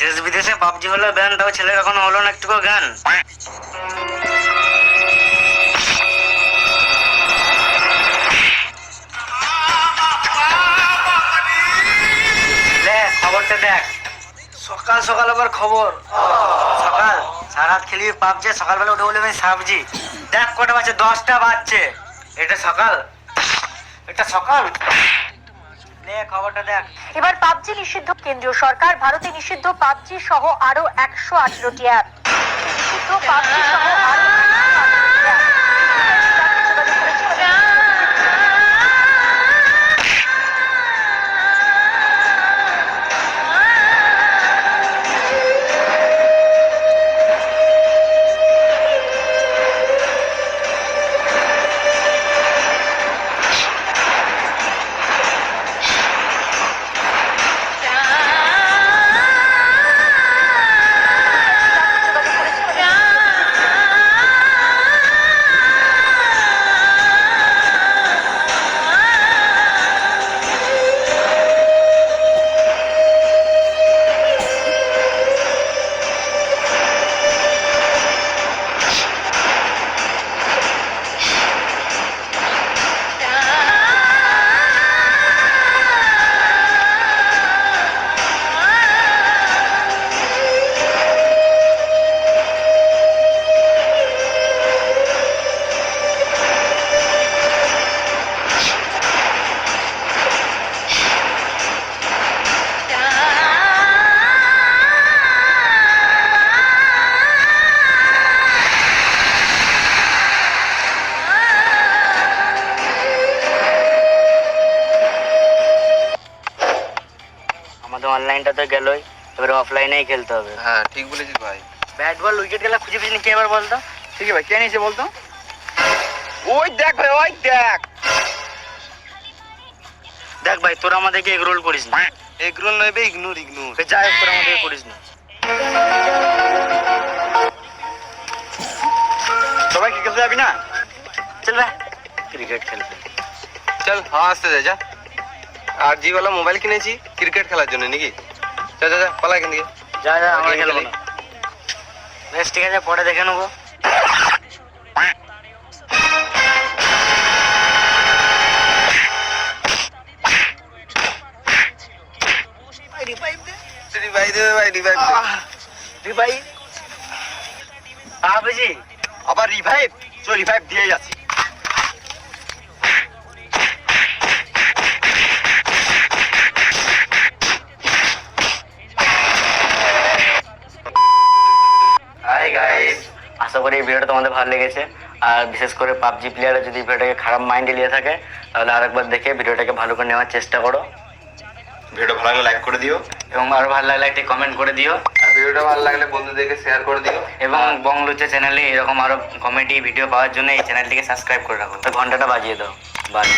দেশ বিদেশে পাবজি হলো ব্যান তাও ছেলের এখনও হলো না একটুকু গান সকাল সকাল আবার খবর। সকাল সারাত খেলি পাবজি, সকালবেলা উঠে বলে আমি সাবজি। দেখ কটা বাজছে দশটা বাজছে। এটা সকাল। এটা সকাল? এবার পাবজি নিষিদ্ধ। কেন্দ্রীয় সরকার, ভারতে নিষিদ্ধ পাবজি সহ আরও একশো আঠারোটি অ্যাপ নিষিদ্ধ পাবজি সহ আরও অনলাইনটা তো গেলই এবার অফলাইনেই খেলতে হবে। হ্যাঁ ঠিক বলেছিস ভাই। ব্যাট বল উইকেট গেলে খুঁজে পেয়েছিনি কে এবার বলতো? ঠিক ভাই কে নিয়েছে বলতো? ওই দেখ ভাই ওই দেখ। দেখ ভাই তোরা আমাদেরকে এগ রোল করিস না। এগরোল নেবে ইগনোর ইগনোর সে যাই হোক তোরা আমাদেরকে করিস না। সবাই কি খেলতে যাবি না? চল ভাই ক্রিকেট খেলতে। চল হ্যাঁ আসতে যা যা। আর জি ওয়ালা মোবাইল কিনেছি। ক্রিকেট খেলার জন্য নাকি? যা যা যা পালা এখান থেকে। যা যা আমরা খেলব না। বেশ ঠিক আছে পরে দেখে নেব। আবার রিভাইভ চল রিভাইভ দিয়ে যাচ্ছি করি এই ভিডিওটা তোমাদের ভালো লেগেছে। আর বিশেষ করে পাবজি প্লেয়াররা যদি ভিডিওটাকে খারাপ মাইন্ডে নিয়ে থাকে তাহলে আরেকবার দেখে ভিডিওটাকে ভালো করে নেওয়ার চেষ্টা করো। ভিডিও ভালো লাগলে লাইক করে দিও। এবং আরও ভালো লাগলে একটি কমেন্ট করে দিও। আর ভিডিওটা ভালো লাগলে বন্ধুদেরকে শেয়ার করে দিও। এবং বংলুচে চ্যানেলে এরকম আরও কমেডি ভিডিও পাওয়ার জন্য এই চ্যানেলটিকে সাবস্ক্রাইব করে রাখো। তো ঘন্টাটা বাজিয়ে দাও। বাই